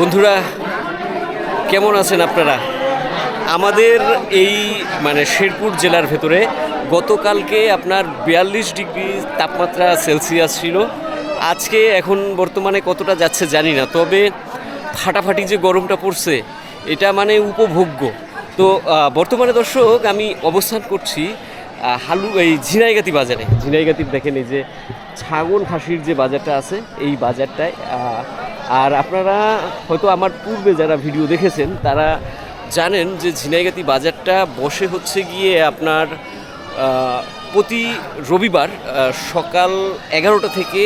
বন্ধুরা, কেমন আছেন আপনারা? আমাদের এই মানে শেরপুর জেলার ভেতরে গতকালকে আপনার বিয়াল্লিশ ডিগ্রি তাপমাত্রা সেলসিয়াস ছিল। আজকে এখন বর্তমানে কতটা যাচ্ছে জানি না, তবে ফাটাফাটি যে গরমটা পড়ছে, এটা মানে উপভোগ্য। তো বর্তমানে দর্শক, আমি অবস্থান করছি হালু, এই ঝিনাইগাতি বাজারে। ঝিনাইগাতির দেখেন এই যে ছাগল, খাসির যে বাজারটা আছে, এই বাজারটায় আর আপনারা হয়তো আমার পূর্বে যারা ভিডিও দেখেছেন, তারা জানেন যে ঝিনাইগাতি বাজারটা বসে হচ্ছে গিয়ে আপনার প্রতি রবিবার সকাল এগারোটা থেকে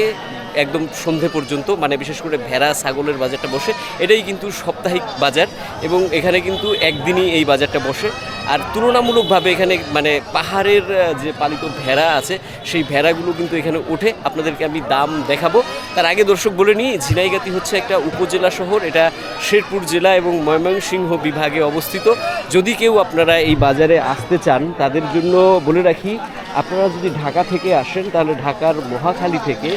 একদম সন্ধে পর্যন্ত মানে বিশেষ করে ভেড়া, ছাগলের বাজারটা বসে, এটাই কিন্তু সাপ্তাহিক বাজার এবং এখানে কিন্তু একদিনই এই বাজারটা বসে। আর তুলনামূলকভাবে এখানে মানে পাহাড়ের যে পালিত ভেড়া আছে, সেই ভেড়াগুলো কিন্তু এখানে ওঠে। আপনাদেরকে আমি দাম দেখাবো। তার আগে দর্শক বলে নিই, ঝিনাইগাতি হচ্ছে একটা উপজেলা শহর। এটা শেরপুর জেলা এবং ময়মনসিংহ বিভাগে অবস্থিত। যদি কেউ আপনারা এই বাজারে আসতে চান, তাদের জন্য বলে রাখি, আপনারা যদি ঢাকা থেকে আসেন, তাহলে ঢাকার মহাখালী থেকে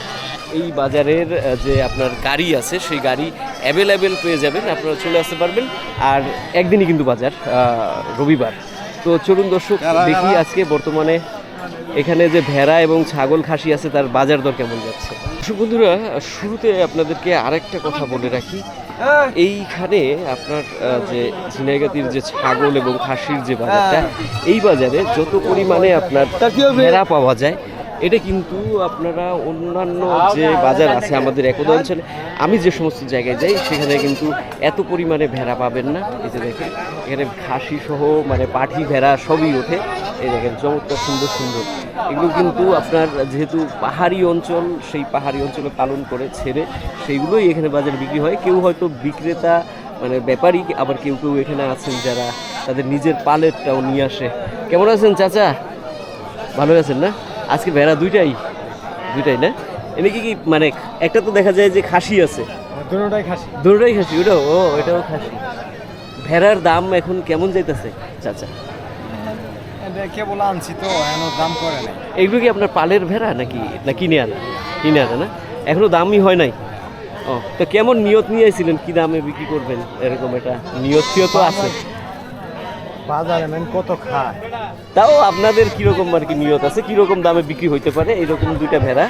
এই বাজারের যে আপনার গাড়ি আছে সেই গাড়ি অ্যাভেলেবেল পেয়ে যাবেন আপনারা চলে আসতে পারবেন। আর একদিনই কিন্তু বাজার রবিবার। তো চলুন দর্শক দেখি আজকে বর্তমানে এখানে যে ভেড়া এবং ছাগল খাসি আছে তার বাজার দর কেমন যাচ্ছে? দর্শক বন্ধুরা শুরুতে আপনাদেরকে আরেকটা কথা বলে রাখি। এইখানে আপনার যে ঝিনাইগাতির যে ছাগল এবং খাসির যে বাজারটা এই বাজারে যত পরিমাণে আপনার ভেড়া পাওয়া যায় এটা কিন্তু আপনারা অন্যান্য যে বাজার আছে আমাদের একদা অঞ্চলে আমি যে সমস্ত জায়গায় যাই সেখানে কিন্তু এত পরিমাণে ভেড়া পাবেন না। এই যে দেখেন এখানে খাসি সহ মানে পাঠি ভেড়া সবই ওঠে। এই দেখেন চমৎকার সুন্দর সুন্দর। এগুলো কিন্তু আপনার যেহেতু পাহাড়ি অঞ্চল সেই পাহাড়ি অঞ্চলে পালন করে ছেড়ে সেইগুলোই এখানে বাজারে বিক্রি হয়। কেউ হয়তো বিক্রেতা মানে ব্যাপারী আবার কেউ কেউ এখানে আছেন যারা তাদের নিজের পালেরটাও নিয়ে আসে। কেমন আছেন চাচা? ভালো আছেন না? আজকে ভেড়া দুইটাই দুইটাই না? এনে কি কি মানে একটা তো দেখা যায় যে খাসি আছে। দুটোটাই খাসি। দুটোটাই খাসি ওটাও ও এটাও খাসি। ভেড়ার দাম এখন কেমন যাইতেছে? চাচা। এটা কেবল আনছি তো এখনও দাম করে নাই। এগুলো কি আপনার পালের ভেড়া নাকি? না কিনে আনা। কিনে আনা না? এখনও দামই হয় নাই। ও তো কেমন নিয়ত নিয়েছিলেন কি দামে বিক্রি করবেন? এরকম এটা নিয়ত ফিয়ত আছে। বাজারে মেন কত খায়? তাও আপনাদের কীরকম আর কি নিয়ত আছে? কীরকম দামে বিক্রি হইতে পারে? এরকম দুইটা ভেড়া?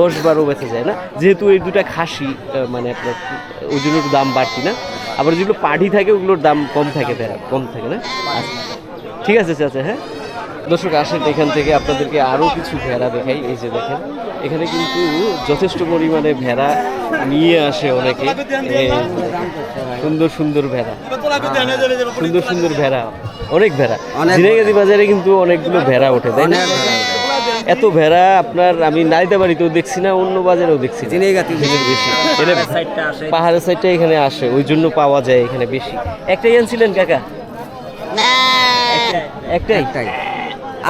দশ বারো। বেঁচে যায় না? যেহেতু এই দুটা খাসি মানে আপনার ওই জন্য দাম বাড়তি না। আবার যেগুলো পাঠি থাকে ওগুলোর দাম কম থাকে ভেড়া কম থাকে না? আচ্ছা। ঠিক আছে চাচা হ্যাঁ? দর্শক আসেন এখান থেকে আপনাদেরকে আরও কিছু ভেড়া দেখাই। এই যে দেখেন এখানে কিন্তু যথেষ্ট পরিমাণে ভেড়া নিয়ে আসে অনেকে। সুন্দর সুন্দর ভেড়া। সুন্দর সুন্দর ভেড়া অনেক ভেড়া। জিনেগাদি বাজারে কিন্তু অনেকগুলো ভেড়া ওঠে তাই না? এত ভেড়া আপনার আমি নাইদা বাড়িতেও দেখছি না অন্য বাজারেও দেখছি জিনেগাতি বেশি। পাহাড়ের সাইডটা এখানে আসে ওই জন্য পাওয়া যায় এখানে বেশি। একটাই আনছিলেন কাকা? একটাই।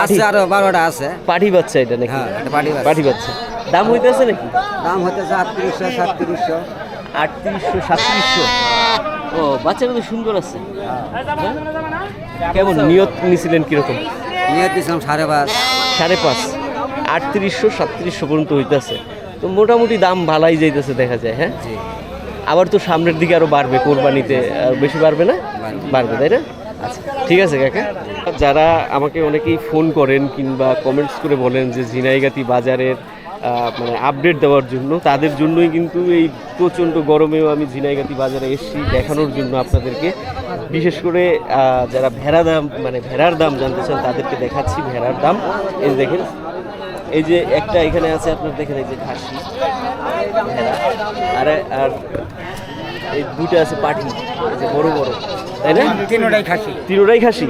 আছে আরও বারোটা আছে। পাঠি বাচ্চা এটা নাকি? হ্যাঁ, পাঠি বাচ্চা। দাম হইতেছে নাকি? দাম হতেছে আটত্রিশশো সাতত্রিশশো। আটত্রিশশো সাতত্রিশশো। ও বাচ্চাটা তো সুন্দর আছে? কেমন নিয়ত নিছিলেন কীরকম? নিয়ে দিয়েছিলাম সাড়ে পাঁচ। সাড়ে পাঁচ। আটত্রিশশো সাতত্রিশশো পর্যন্ত হইতেছে। তো মোটামুটি দাম ভালাই যাইতেছে দেখা যায় হ্যাঁ? আবার তো সামনের দিকে আরও বাড়বে কোরবানিতে আর বেশি বাড়বে না? বাড়বে। তাই না? ঠিক আছে কাকা। যারা আমাকে অনেকেই ফোন করেন কিংবা কমেন্টস করে বলেন যে ঝিনাইগাতি বাজারের মানে আপডেট দেওয়ার জন্য, তাদের জন্যই কিন্তু এই প্রচণ্ড গরমেও আমি ঝিনাইগাতি বাজারে এসেছি দেখানোর জন্য আপনাদেরকে। বিশেষ করে যারা ভেড়া দাম মানে ভেড়ার দাম জানতে চান, তাদেরকে দেখাচ্ছি ভেড়ার দাম। এই দেখেন, এই যে একটা এখানে আছে, আপনার দেখেন এই যে খাসি, ভেড়া। আর আর এই দুটো আছে পাঠি, এই যে বড় বড়। তাই না? তিনটাই খাসি। তিনোটাই খাসি?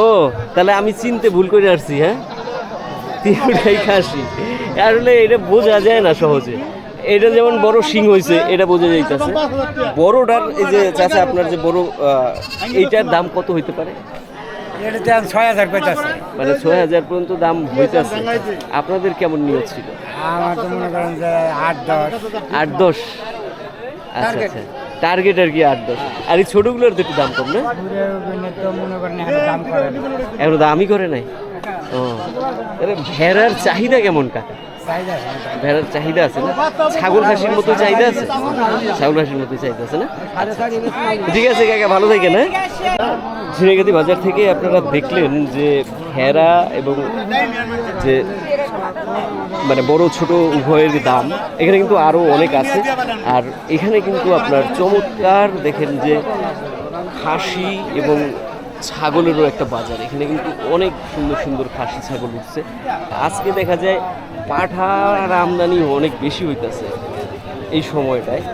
ও তাহলে আমি চিনতে ভুল করে আসছি হ্যাঁ? তিনোটাই খাসি। আসলে এটা বোঝা যায় না সহজে। এটা যেমন বড় শিং হয়েছে এটা বোঝা যাইতেছে। বড়টার এই যে চাচা আপনার যে বড় এইটার দাম কত হইতে পারে? মানে ছয় হাজার পর্যন্ত দাম হইতেছে। আপনাদের কেমন নিয়ত ছিল? আমার তো মনে করেন যে আট দশ। আট দশ। টার্গেট আর কি আট দশ। আর এই ছোটগুলোর তো একটু দাম কম না? এখানে দাম এখন দামই করে নাই? ও। আরে ভেড়ার চাহিদা কেমন কাকা। ভেড়ার চাহিদা আছে না? ছাগল খাসির মতো চাহিদা আছে? ছাগল খাসির মতো চাহিদা আছে না? ঠিক আছে কাকা ভালো থাকেন হ্যাঁ? ঝিনাইগাতি বাজার থেকে আপনারা দেখলেন যে ভেড়া এবং যে মানে বড় ছোট উভয়ের দাম। এখানে কিন্তু আরও অনেক আছে। আর এখানে কিন্তু আপনার চমৎকার দেখেন যে খাসি এবং ছাগলেরও একটা বাজার। এখানে কিন্তু অনেক সুন্দর সুন্দর খাসি ছাগল উঠছে। আজকে দেখা যায় পাঠার আমদানি অনেক বেশি হইতেছে এই সময়টায়।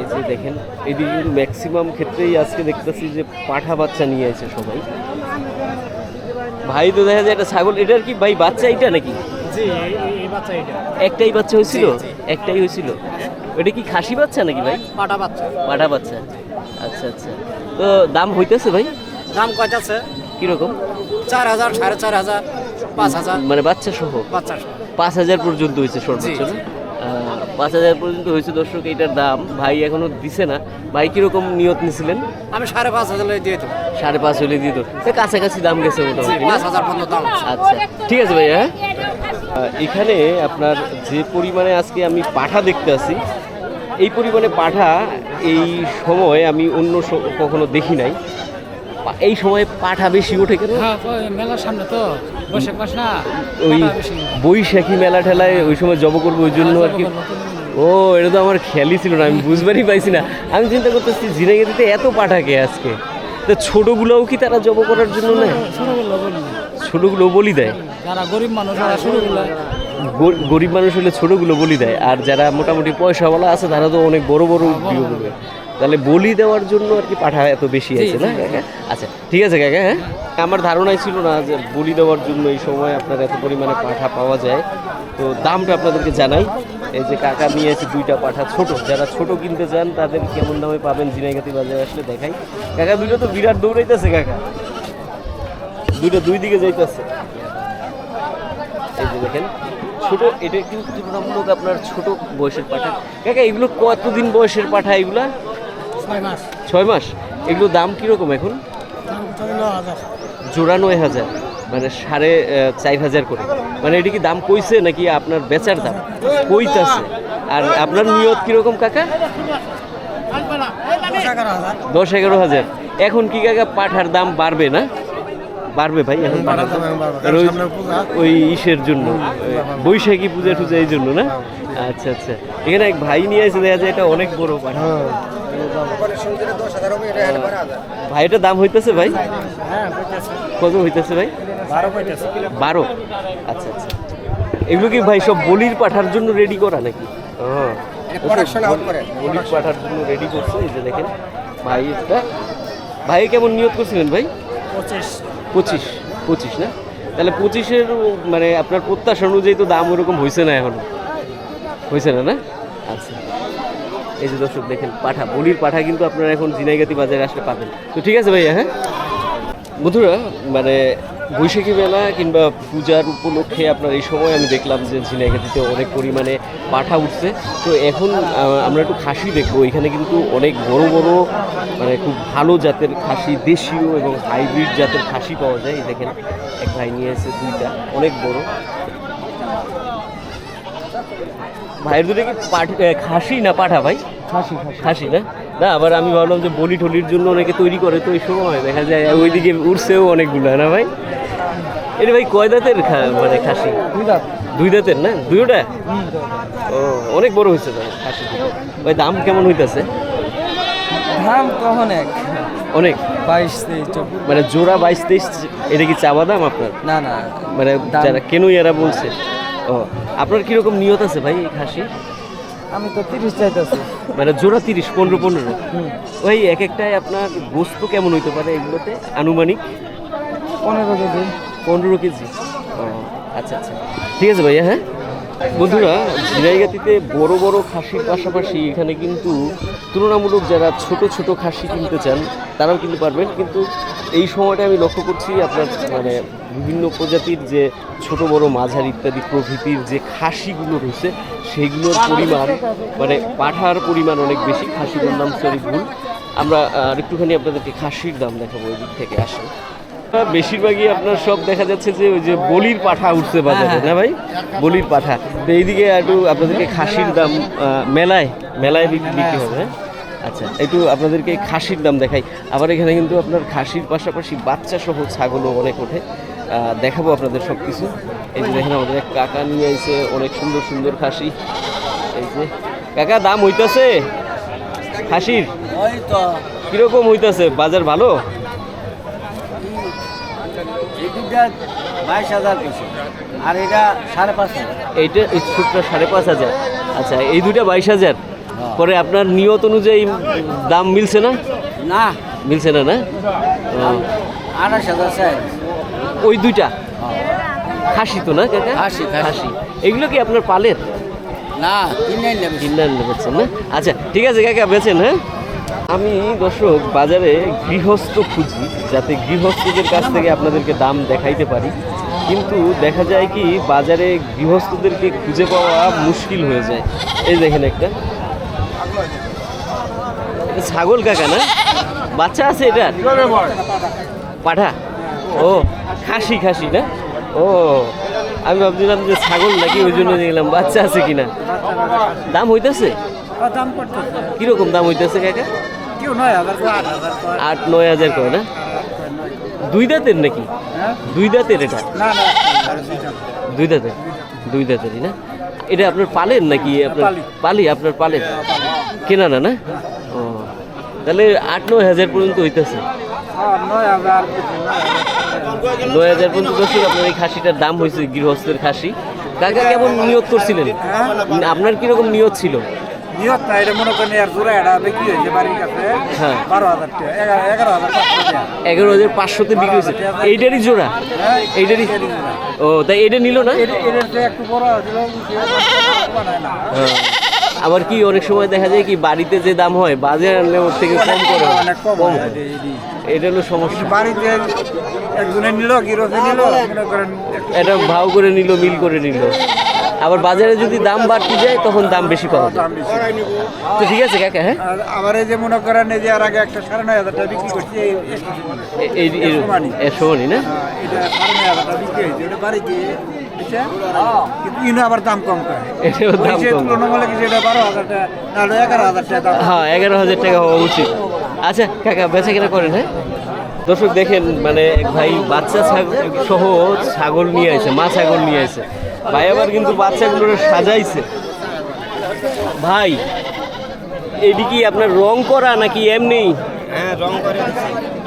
এই যে দেখেন, এদিকে ম্যাক্সিমাম ক্ষেত্রেই আজকে দেখতেছি যে পাঠা বাচ্চা নিয়ে আছে সবাই। ভাই তো দেখা যায় এটা ছাগল, এটার কি ভাই বাচ্চা এটা নাকি? একটাই বাচ্চা হয়েছিল? একটাই হয়েছিল? ওটা কি খাসি বাচ্চা নাকি ভাই? পাটা বাচ্চা। পাটা বাচ্চা। আচ্ছা আচ্ছা। তো দাম হইতেছে ভাই? দাম কয়টাছে কীরকম? চার হাজার সাড়ে চার হাজার পাঁচ হাজার। মানে বাচ্চা সহ? বাচ্চা পাঁচ হাজার পর্যন্ত হয়েছে সর্বোচ্চ না? পাঁচ হাজার পর্যন্ত হয়েছে দর্শক এটার দাম। ভাই এখনও দিছে না। ভাই কীরকম নিয়ত নিছিলেন আমি সাড়ে পাঁচ হাজার দিয়ে দেবো সাড়ে পাঁচ হলে দিয়ে তো এ কাছাকাছি দাম গেছে মোটামুটি? পাঁচ হাজার পর্যন্ত দাম আচ্ছা। ঠিক আছে ভাই হ্যাঁ? এখানে আপনার যে পরিমাণে আজকে আমি পাঠা দেখতে আছি এই পরিমাণে পাঠা এই সময় আমি অন্য কখনো দেখি নাই। এই সময় পাঠা বেশি ওঠে কেন? হ্যাঁ মেলার সামনে তো বৈশাখ মাস না ওই বৈশাখী মেলা ঠেলায় ওই সময় জব করব ওই জন্য আর কি। ও এটা তো আমার খেয়ালই ছিল না আমি বুঝবারই পাইছি না। আমি চিন্তা করতেছি ঝিনাইগাতিতে এত পাঠাকে আজকে? তো ছোটগুলোও কি তারা জব করার জন্য নেয়? ছোটগুলো বলি দেয়। যারা গরিব মানুষ শুরু গরিব মানুষ হলে ছোটগুলো বলি দেয়। আর যারা মোটামুটি পয়সাওয়ালা আছে তারা তো অনেক বড় বড় বিয়ে করবে। তাহলে বলি দেওয়ার জন্য আর কি পাঠা এত বেশি আছে না কাকা? আচ্ছা ঠিক আছে কাকা হ্যাঁ? আমার ধারণাই ছিল না যে বলি দেওয়ার জন্য এই সময় আপনার এত পরিমাণে পাঠা পাওয়া যায়। তো দামটা আপনাদেরকে জানাই। এই যে কাকা নিয়ে আছে দুইটা পাঠা ছোট। যারা ছোট কিনতে চান তাদের কেমন দামে পাবেন জিনাইগাতি বাজারে আসলে দেখাই। কাকা দুইটা তো বিরাট দৌড়াইতেছে কাকা। দুইটা দুই দিকে যাইতেছে। এই যে দেখেন ছোট এটা কিন্তু তুলনামূলক আপনার ছোট বয়সের পাঠা। কাকা এগুলো কতদিন বয়সের পাঠা এগুলা? ছয় মাস। ছয় মাস? এগুলো দাম কীরকম এখন? জোড়া নয় হাজার মানে সাড়ে চার হাজার করে। মানে এটা কি দাম কইছে নাকি আপনার বেচার দাম? কইতাছে। আর আপনার নিয়ত কীরকম কাকা? দশ এগারো হাজার। এখন কি কাকা পাঠার দাম বাড়বে না? বাড়বে ভাই এখন ওই- ইসের জন্য। বৈশাখী পূজা টুজা এই জন্য না? আচ্ছা আচ্ছা। এখানে এক ভাই নিয়ে এসে দেখা যায় এটা অনেক বড় পাঠা ভাই এটা দাম হইতেছে ভাই? হ্যাঁ কত হইতেছে ভাই? বারো আচ্ছা আচ্ছা। এগুলো কি ভাই সব বলির পাঠার জন্য রেডি করা নাকি? বলির পাঠার জন্য রেডি করছে এই যে দেখেন। ভাই এটা ভাই কেমন নিয়োগ করছিলেন ভাই? পঁচিশ। পঁচিশ পঁচিশ না? তাহলে পঁচিশের মানে আপনার প্রত্যাশা অনুযায়ী তো দাম ওরকম হয়েছে না এখন? হয়েছে না না? আচ্ছা। এই যে দর্শক দেখেন, পাঠা, বলির পাঠা কিন্তু আপনারা এখন জিনাইগাতি বাজারে আসলে পাবেন। তো ঠিক আছে ভাইয়া হ্যাঁ? বন্ধুরা মানে বৈশাখী মেলা কিংবা পূজার উপলক্ষে আপনার এই সময় আমি দেখলাম যে ঝিনাইগাতিতে অনেক পরিমাণে পাঠা উঠছে। তো এখন আমরা একটু খাসি দেখব। এখানে কিন্তু অনেক বড় বড় মানে খুব ভালো জাতের খাসি দেশীয় এবং হাইব্রিড জাতের খাসি পাওয়া যায়। এই দেখেন এক ভাই নিয়ে এসে দুইটা অনেক বড়। ভাইয়ের দুটো কি খাসি না পাঠা ভাই? খাসি খাসি। না? না আবার আমি ভাবলাম যে বলি টলির জন্য অনেকে তৈরি করে তো এই সময় দেখা যায় ওইদিকে উঠছেও অনেকগুলো না ভাই? এটা ভাই কয় দাঁতের মানে খাসি? দুই দাঁত। দুই দাঁতের না? দুইটা? ও অনেক বড় হয়েছে তো খাসি। ভাই দাম কেমন হইতাছে? দাম তো অনেক অনেক? বাইশ তেইশ মানে জোড়া বাইশ তেইশ এটা কি চাওয়া দাম আপনার? না না। মানে যারা কেনই এরা বলছে। ও আপনার কীরকম নিয়ত আছে ভাই খাসি? আমি তো তিরিশ চাইতেছি। মানে জোড়া তিরিশ পনেরো পনেরো? ওই এক একটাই আপনার গোস্ত কেমন হইতে পারে এগুলোতে? আনুমানিক? পনেরো কেজি। পনেরো কেজি। আচ্ছা আচ্ছা। ঠিক আছে ভাইয়া হ্যাঁ? বন্ধুরা, ঝিনাইগাতিতে বড় বড় খাসির পাশাপাশি এখানে কিন্তু তুলনামূলক যারা ছোট ছোট খাসি কিনতে চান, তারাও কিনতে পারবেন। কিন্তু এই সময়টা আমি লক্ষ্য করছি আপনার মানে বিভিন্ন প্রজাতির যে ছোট, বড়, মাঝারি ইত্যাদি প্রভৃতির যে খাসিগুলো রয়েছে, সেগুলোর পরিমাণ মানে পাঠার পরিমাণ অনেক বেশি। খাসি বললাম সরি ভুল। আমরা আর একটুখানি আপনাদেরকে খাসির দাম দেখাবো ওই দিক থেকে আসে বেশিরভাগই আপনার সব দেখা যাচ্ছে যে ওই যে বলির পাঠা উঠছে বাজারে না ভাই? বলির পাঠা। তো এইদিকে একটু আপনাদেরকে খাসির দাম মেলায় মেলায় বিক- বিক্রি হবে হ্যাঁ? আচ্ছা একটু আপনাদেরকে খাসির দাম দেখাই। আবার এখানে কিন্তু আপনার খাসির পাশাপাশি বাচ্চা সহ ছাগলও অনেক ওঠে। দেখাবো আপনাদের সব কিছু এই যে দেখেন আমাদের কাকা নিয়ে এসে অনেক সুন্দর সুন্দর খাসি। এই যে কাকা দাম হইতাছে? খাসির? কীরকম হইতাছে? বাজার ভালো? এই দুটা বাইশ হাজার পিছু আর এটা সাড়ে পাঁচ হাজার। এইটা এই ছোটটা সাড়ে পাঁচ হাজার। আচ্ছা এই দুইটা বাইশ হাজার। পরে আপনার নিয়ত অনুযায়ী দাম মিলছে না? না। মিলছে না না? আঠাশ হাজার চাই। ওই দুইটা? খাসি তো না কাকা? খাসি, খাসি। এগুলো কি আপনার পালের? না কিনে নেবে কিনলেন বেচছেন না? আচ্ছা ঠিক আছে কাকা বেচেন হ্যাঁ? আমি দর্শক, বাজারে গৃহস্থ খুঁজি, যাতে গৃহস্থদের কাছ থেকে আপনাদেরকে দাম দেখাইতে পারি। কিন্তু দেখা যায় কি, বাজারে গৃহস্থদেরকে খুঁজে পাওয়া মুশকিল হয়ে যায়। এই দেখেন একটা। ছাগল কাকা না? বাচ্চা আছে এটা? পাঠা? ও, খাসি খাসি না? ও, আমি ভাবছিলাম যে ছাগল নাকি ওই জন্য দেখলাম বাচ্চা আছে কিনা? দাম হইতেছে? দাম কীরকম দাম হইতেছে কাকা? কেউ নয় হাজার আট হাজার আট নয় হাজার করে না? দুই দাঁতের নাকি? হ্যাঁ? দুই দাঁতের এটা? না না দুই দাঁতের? দুই দাঁতেরই না? এটা আপনার পালেন নাকি আপনার পালি। পালি আপনার পালেন কেনা না না? ও তাহলে আট নয় হাজার পর্যন্ত হইতেছে। নয় হাজার পর্যন্ত দর্শক আপনার এই খাসিটার দাম হয়েছে গৃহস্থের খাসি। কাকা কেমন নিয়োগ করছিলেন? আপনার কীরকম নিয়োগ ছিল? নিয়ত না এটা মনে করেন আর জোড়া এটা বিক্রি হয়েছে বাড়ির কাছে। হ্যাঁ। বারো হাজার টাকা এগারো হাজার এগারো হাজার পাঁচশোতে বিক্রি হয়েছে। এইটারই জোড়া? হ্যাঁ, এইটারই ও তাই এটা নিল না? একটু বড় হ্যাঁ। আবার কি অনেক সময় দেখা যায় কি বাড়িতে যে দাম হয় বাজারে আনলে ওর থেকে কম করে। কম। এটি- হলো সমস্যা। বাড়িতে একজনে নিল নিল? মনে করেন একটু এটা ভাও করে নিল মিল করে নিল। আবার বাজারে যদি দাম বাড়তে যায় তখন দাম বেশি পাওয়া যায়। তো ঠিক আছে কাকা হ্যাঁ? আর আবার এই যে মনে করেন এই যে আর আগে একটা সাড়ে নয় হাজার টাকা বিক্রি করছি এই একটু এই এই- সমানই। না? হ্যাঁ, এটা সাড়ে নয় হাজার টাকা বিক্রি হয়েছে। ওটা বাড়িতে বুঝছেন? কিন্তু আবার দাম কম করে। এটাও দাম ওই যে কম। তুলনামূলক কিছু এটা বারো হাজার টাকা নাহলে এগারো হাজার টাকা হ্যাঁ এগারো হাজার টাকা হওয়া উচিত। আচ্ছা কাকা বেচা কেনা করেন হ্যাঁ? দর্শক দেখেন মানে এক ভাই বাচ্চা ছাগল সহ ছাগল নিয়ে আসে মা ছাগল নিয়ে আসে ভাই আবার কিন্তু বাচ্চাগুলো সাজাইছে। ভাই এটি কি আপনার রং করা নাকি এমনি? হ্যাঁ রং করে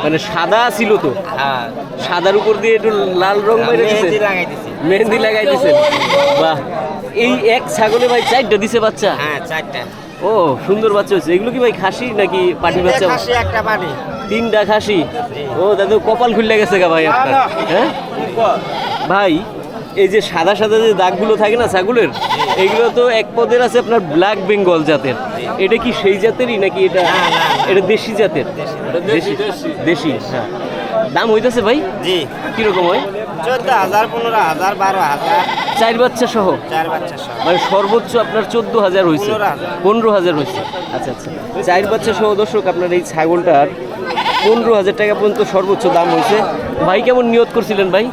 মানে সাদা ছিল তো? হ্যাঁ। সাদার উপর দিয়ে একটু লাল রং মেরে দিছে? মেহেন্দি লাগাই দিছে? বাহ। এই এক ছাগলে ভাই চারটা দিছে বাচ্চা? হ্যাঁ চারটা। ও সুন্দর বাচ্চা হচ্ছে এগুলো কি ভাই খাসি নাকি পাটি বাচ্চা? খাসি একটা তিনটা খাসি? ও দাদু কপাল খুললে গেছে গা ভাই আপনার। হ্যাঁ? ভাই এই যে সাদা সাদা যে দাগগুলো থাকে না ছাগলের এগুলো তো এক পদের আছে আপনার ব্ল্যাক বেঙ্গল জাতের। এটা কি সেই জাতেরই নাকি এটা এটা দেশি জাতের? দেশি দেশি। হ্যাঁ। দাম হইতেছে ভাই? জি। কীরকম হয়? চোদ্দ হাজার পনেরো হাজার বারো হাজার। চার বাচ্চা সহ? চার বাচ্চা সব মানে সর্বোচ্চ আপনার চোদ্দ হাজার হয়েছে পনেরো হাজার। পনেরো হাজার হয়েছে আচ্ছা আচ্ছা। চার বাচ্চা সহ দর্শক আপনার এই ছাগলটার পনেরো হাজার টাকা পর্যন্ত সর্বোচ্চ দাম হয়েছে ভাই কেমন নিয়ত করছিলেন ভাই?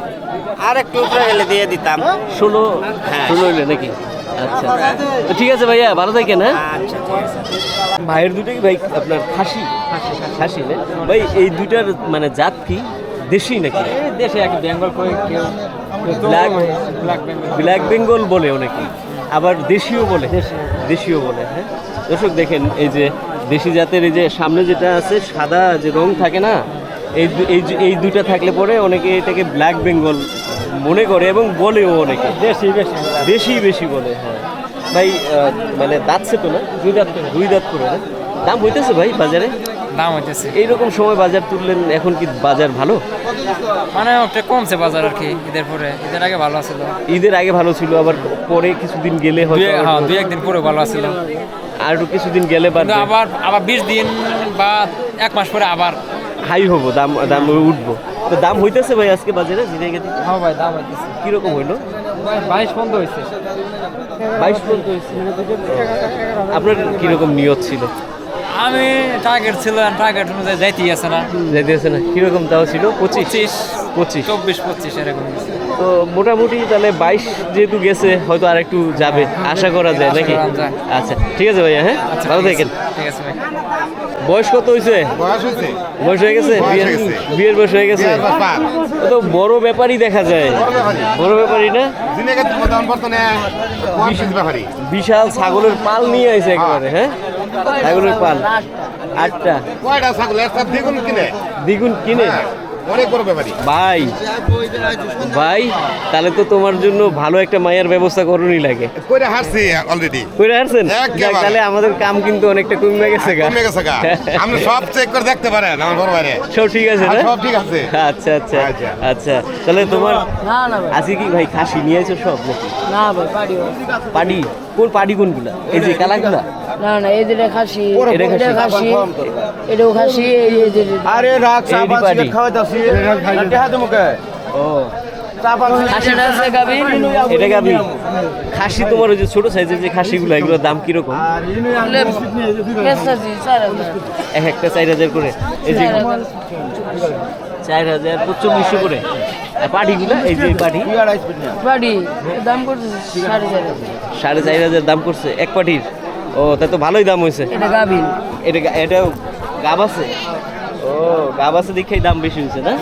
আর একটু উপরে গেলে দিয়ে দিতাম। ষোলো? হ্যাঁ। ষোলো হইলে নাকি? আচ্ছা। তো ঠিক আছে ভাইয়া ভালো থাকেন হ্যাঁ? আচ্ছা ভাইয়ের দুটোই ভাই আপনার খাসি? খাসি না? ভাই এই দুটার মানে জাত কি? দেশি নাকি? দেশে এক বেঙ্গল কেউ black black Bengal black Bengal বলে অনেকে আবার দেশীয় বলে? দেশীয় বলে হ্যাঁ? দর্শক দেখেন এই যে দেশি জাতের এই যে সামনে যেটা আছে সাদা যে রং থাকে না এই এই দুইটা থাকলে পরে অনেকে এটাকে ব্ল্যাক বেঙ্গল মনে করে এবং বলেও অনেকে। দেশি বেশি। বেশি বেশি বলে হ্যাঁ। ভাই মানে দাঁতছে তো না? দুই দাঁত দুই দাঁত করে দাম হইতেছে ভাই বাজারে? দাম হইতেছে। এইরকম সময় বাজার তুললেন এখন কি বাজার ভালো? মানে একটা কমছে বাজার আর কি ঈদের পরে। ঈদের আগে ভালো আছিল। ঈদের আগে ভালো ছিল আবার পরে কিছুদিন গেলে হয়তো হ্যাঁ দুই একদিন পরে ভালো আছিল। আর একটু কিছুদিন গেলে আবার আবার বিশ দিন বা এক মাস পরে আবার হাই হব দাম দাম উঠবো। তো দাম হইতেছে ভাই আজকে বাজারে জিরে গেছে হ্যাঁ ভাই দাম হইতেছে। কীরকম হইল? বাইশ পর্যন্ত হয়েছে বাইশ পর্যন্ত হয়েছে আপনার কীরকম নিয়ত ছিল? আমি টার্গেট ছিল টার্গেট অনুযায়ী যাইতেই আছে না। যাইতে যাইতেছে না। কীরকম তাও ছিল? পঁচিশ। পঁচিশ। চব্বিশ পঁচিশ এরকম। তো মোটামুটি তাহলে বাইশ যেহেতু গেছে হয়তো আর একটু যাবে আশা করা যায় নাকি? আচ্ছা ঠিক আছে ভাইয়া হ্যাঁ? ভালো থাকেন। ঠিক আছে ভাই। বয়স কত হয়েছে? বয়স হয়ে গেছে? বিয়ের হয়ে গেছে। বিয়ের বয়স হয়ে গেছে? তো বড় ব্যাপারই দেখা যায়। বড় ব্যাপারই। না? বিশাল ছাগলের পাল নিয়ে আইছে একেবারে হ্যাঁ? ছাগলের পাল। আটটা। কয়টা ছাগল? দ্বিগুণ কিনে। দ্বিগুণ কিনে? হ্যাঁ, অনেক বড় ব্যাপারী ভাই ভাই তাহলে তো তোমার জন্য ভালো একটা মায়ের ব্যবস্থা করুনই লাগে। কইরা হারছি অলরেডি করে আসছেন তাহলে আমাদের কাম কিন্তু অনেকটা কমে গেছে গা। কমে গেছে গা। আপনি সব চেক করে দেখতে পারেন আমার বড় ভাইরে। সব ঠিক আছে হ্যাঁ, না? সব ঠিক আছে। আচ্ছা আচ্ছা আচ্ছা। আচ্ছা। তাহলে তোমার না না আজকে কি ভাই খাসি নিয়েছো সব নাকি? না ভাই পাড়ি পাডি? কোন পাডি কোনগুলা? এই যে কালাগুলা না না এই খাসি এটা খাসি। এটা খাসি এটাও আরে রাখ পাটি। দেখা দেবো কে ও। খাসিটা আছে গাবি? এটা গাবি? খাসি তোমার ওই যে ছোট সাইজের যে খাসিগুলো এগুলোর দাম কীরকম? বেচতেছি চার হাজার। এক একটা চার হাজার করে। এই যে চার হাজার। হাজার করে। পাটিগুলো এই যে পাটি পাড়ি দাম করতেছি সাড়ে চার হাজার। সাড়ে চার হাজার দাম করছে এক পাটির ও তা তো ভালোই দাম হয়েছে এটা গাবি এটা এটা গাব আছে? ও গাব আছে দেখেই দাম বেশি হয়েছে না?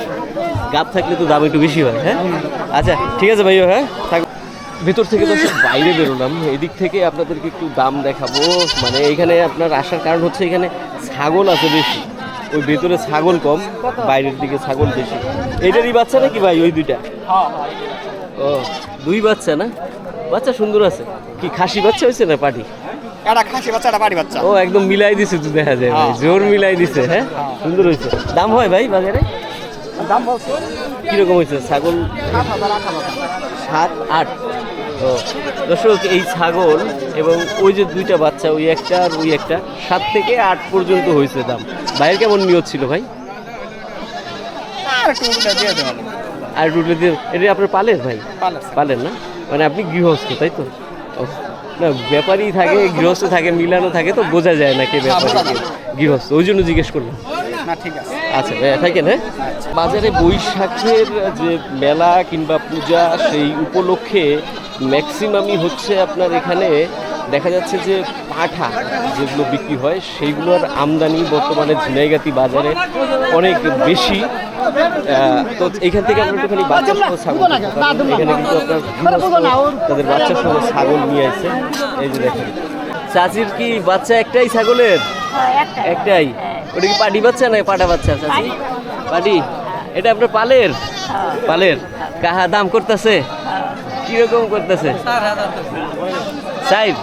গাব থাকলে তো দাম একটু বেশি হয় হ্যাঁ? আচ্ছা ঠিক আছে ভাইও হ্যাঁ? থাক ভিতর থেকে তো বাইরে বেরোলাম। এদিক থেকে আপনাদেরকে একটু দাম দেখাবো। মানে এখানে আপনার আসার কারণ হচ্ছে এখানে ছাগল আছে বেশি। ওই ভেতরে ছাগল কম বাইরের দিকে ছাগল বেশি। এটারই বাচ্চা নাকি ভাই ওই দুইটা? ও দুই বাচ্চা না? বাচ্চা সুন্দর আছে। কি খাসি বাচ্চা হয়েছে না পাটি? একটা খাসি বাচ্চা একটা বাড়ি বাচ্চা। ও একদম মিলাই দিছে তো দেখা যায় ভাই জোর মিলাই দিছে হ্যাঁ? সুন্দর হয়েছে। দাম হয় ভাই বাজারে? দাম বলছে? কীরকম হয়েছে ছাগল? সাত আট ও। দর্শক এই ছাগল এবং ওই যে দুইটা বাচ্চা ওই একটা আর ওই একটা সাত থেকে আট পর্যন্ত হয়েছে দাম। ভাইয়ের কেমন নিয়ত ছিল ভাই? আর একটু দিয়ে দেওয়া আর রুটে দিয়ে এটা আপনার পালের ভাই। পালেন না? মানে আপনি গৃহস্থ তাই তো? ও, না ব্যাপারই থাকে গৃহস্থ থাকে মিলানো থাকে তো বোঝা যায় না কে ব্যাপারী কে গৃহস্থ। ওই জন্য জিজ্ঞেস করলাম। না আচ্ছা থাকেন হ্যাঁ? বাজারে বৈশাখের যে মেলা কিংবা পূজা সেই উপলক্ষে ম্যাক্সিমামই হচ্ছে আপনার এখানে দেখা যাচ্ছে যে পাঠা যেগুলো বিক্রি হয় সেইগুলোর আমদানি বর্তমানে ঝিনাইগাতি বাজারে অনেক বেশি তো এখান থেকে আমরা একটুখানি বাচ্চা সহ ছাগল এখানে কিন্তু আপনার তাদের বাচ্চা সহ ছাগল নিয়ে আসছে এই যে দেখেন চাচির কি বাচ্চা একটাই ছাগলের একটাই ওটা কি পাটি বাচ্চা না পাটা বাচ্চা চাচি পাটি এটা আপনার পালের পালের কাহা দাম করতেছে কীরকম করতেছে সাইড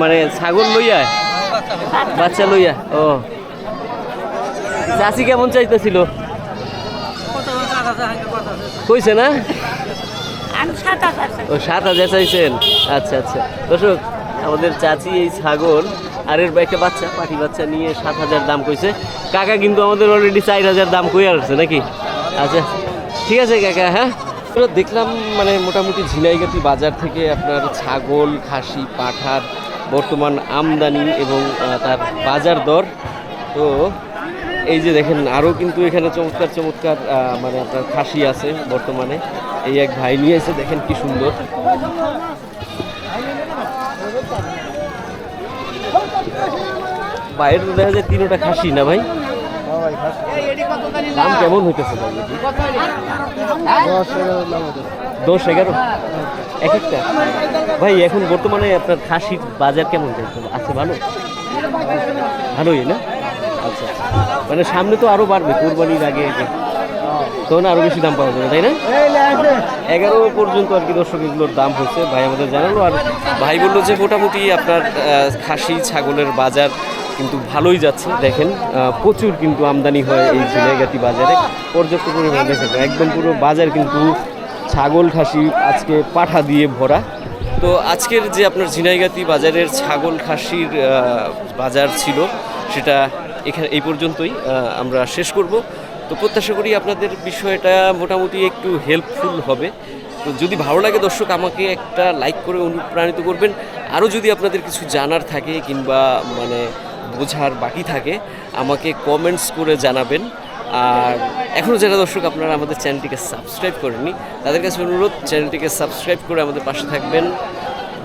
মানে ছাগল লইয়া, বাচ্চা লইয়া, ও। চাচি কেমন চাইতেছিল? কইছে না? ও, সাত হাজার চাইছেন। আচ্ছা আচ্ছা। দর্শক, আমাদের চাচি এই ছাগল আর এর একটা বাচ্চা, পাটি বাচ্চা নিয়ে সাত হাজার দাম কইছে। কাকা কিন্তু আমাদের অলরেডি চার হাজার দাম কই আসছে নাকি? আচ্ছা ঠিক আছে কাকা হ্যাঁ? দেখলাম মানে মোটামুটি ঝিনাইগাতি বাজার থেকে আপনার ছাগল, খাসি, পাঠার, বর্তমান আমদানি এবং তার বাজার দর। তো এই যে দেখেন আরও কিন্তু এখানে চমৎকার চমৎকার মানে আপনার খাসি আছে বর্তমানে। এই এক ভাই নিয়ে এসে দেখেন কি সুন্দর। বাইরে দেখা যায় তিনোটা খাসি না ভাই? দাম কেমন হইতেছে? দশ এগারো? এক একটা? ভাই, এখন বর্তমানে আপনার খাসির বাজার কেমন আছে ভালো? ভালোই, না? আচ্ছা আচ্ছা। মানে সামনে তো আরও বাড়বে, কোরবানির আগে। তখন আরও বেশি দাম পাওয়া যাবে, তাই না? এগারো পর্যন্ত আর কি দর্শক এগুলোর দাম হচ্ছে ভাই আমাদের জানালো, আর ভাই বলল যে মোটামুটি আপনার খাসি, ছাগলের বাজার কিন্তু ভালোই যাচ্ছে, দেখেন প্রচুর কিন্তু আমদানি হয় এই ঝিনাইগাতি বাজারে। পর্যাপ্ত পরিমাণে, দেখেন, একদম পুরো বাজার কিন্তু ছাগল খাসি আজকে পাঠা দিয়ে ভরা। তো আজকের যে আপনার ঝিনাইগাতি বাজারের ছাগল খাসির বাজার ছিল, সেটা এখানে এই পর্যন্তই আমরা শেষ করব। তো প্রত্যাশা করি আপনাদের বিষয়টা মোটামুটি একটু হেল্পফুল হবে। তো যদি ভালো লাগে দর্শক, আমাকে একটা লাইক করে অনুপ্রাণিত করবেন। আরও যদি আপনাদের কিছু জানার থাকে কিংবা মানে বোঝার বাকি থাকে, আমাকে কমেন্টস করে জানাবেন। আর এখনও যারা দর্শক, আপনারা আমাদের চ্যানেলটিকে সাবস্ক্রাইব করেননি, তাদের কাছে অনুরোধ, চ্যানেলটিকে সাবস্ক্রাইব করে আমাদের পাশে থাকবেন।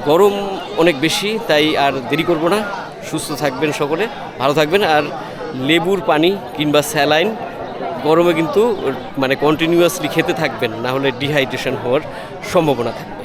গরম অনেক বেশি, তাই আর দেরি করব না। সুস্থ থাকবেন সকলে, ভালো থাকবেন। আর লেবুর পানি কিংবা স্যালাইন, গরমে কিন্তু মানে কন্টিনিউয়াসলি খেতে থাকবেন, না হলে ডিহাইড্রেশন হওয়ার সম্ভাবনা থাকবে।